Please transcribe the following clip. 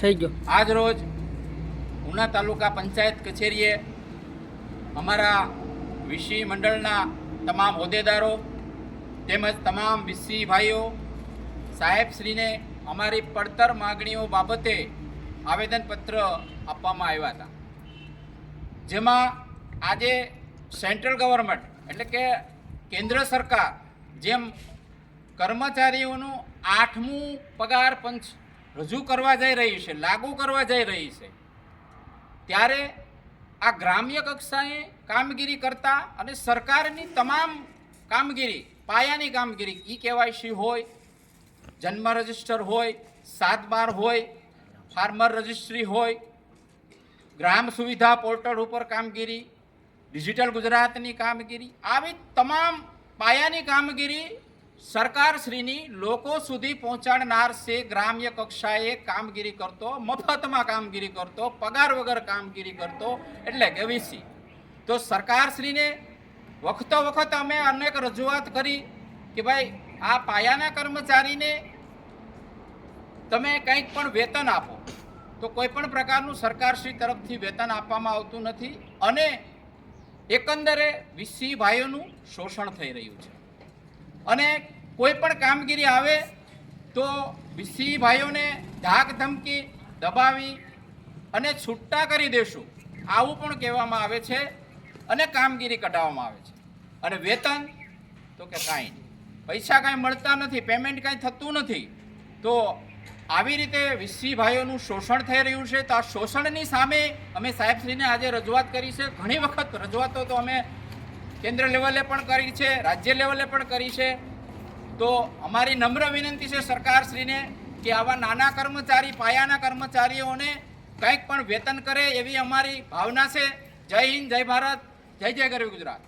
થઈ ગયો. આજ રોજ ઉના તાલુકા પંચાયત કચેરીએ અમારા વિસી મંડળના તમામ હોદ્દેદારો તેમજ તમામ વિસી ભાઈઓ સાહેબશ્રીને અમારી પડતર માગણીઓ બાબતે આવેદનપત્ર આપવામાં આવ્યા હતા. જેમાં આજે સેન્ટ્રલ ગવર્મેન્ટ એટલે કે કેન્દ્ર સરકાર જેમ કર્મચારીઓનું આઠમું પગાર પંચ રજૂ કરવા જઈ રહી છે, લાગુ કરવા જઈ રહી છે. ત્યારે આ ગ્રામ્ય કક્ષાએ કામગીરી કરતા અને સરકારની તમામ કામગીરી, પાયાની કામગીરી, ઈ કેવાયસી હોય, જન્મ રજિસ્ટર હોય સાત બાર હોય, ફાર્મર રજિસ્ટ્રી હોય, ગ્રામ સુવિધા પોર્ટલ ઉપર કામગીરી, ડિજિટલ ગુજરાતની કામગીરી, આવી તમામ પાયાની કામગીરી સરકારશ્રીની લોકો સુધી પહોંચાડનાર છે ગ્રામ્ય કક્ષાએ કામગીરી કરતો, મફતમાં કામગીરી કરતો, પગાર વગર કામગીરી કરતો, એટલે કે વીસી. તો સરકારશ્રીને વખતો વખત અમે અનેક રજૂઆત કરી કે ભાઈ, આ પાયાના કર્મચારીને તમે કંઈક પણ વેતન આપો. તો કોઈ પણ પ્રકારનું સરકારશ્રી તરફથી વેતન આપવામાં આવતું નથી અને એકંદરે વીસી ભાઈઓનું શોષણ થઈ રહ્યું છે. અને કોઈ પણ કામગીરી આવે તો સિંહ ભાઈઓને ધાક ધમકી દબાવી અને છૂટા કરી દેશું. આવું પણ કહેવામાં આવે છે અને કામગીરી કઢાવવામાં આવે છે. અને વેતન તો કે કાંઈ નહીં. પૈસા કાંઈ મળતા નથી પેમેન્ટ કાંઈ થતું નથી. તો આવી રીતે વિસી ભાઈઓનું શોષણ થઈ રહ્યું છે. તો આ શોષણની સામે અમે સાહેબશ્રીને આજે રજૂઆત કરી છે. ઘણી વખત રજૂઆતો તો અમે કેન્દ્ર લેવલે પણ કરી છે, રાજ્ય લેવલે પણ કરી છે. તો અમારી નમ્ર વિનંતી છે સરકારશ્રીને કે આવા નાના કર્મચારી, પાયાના કર્મચારીઓને કંઈક પણ વેતન કરે એવી અમારી ભાવના છે. જય હિન્દ, જય ભારત, જય જય ગરવી ગુજરાત.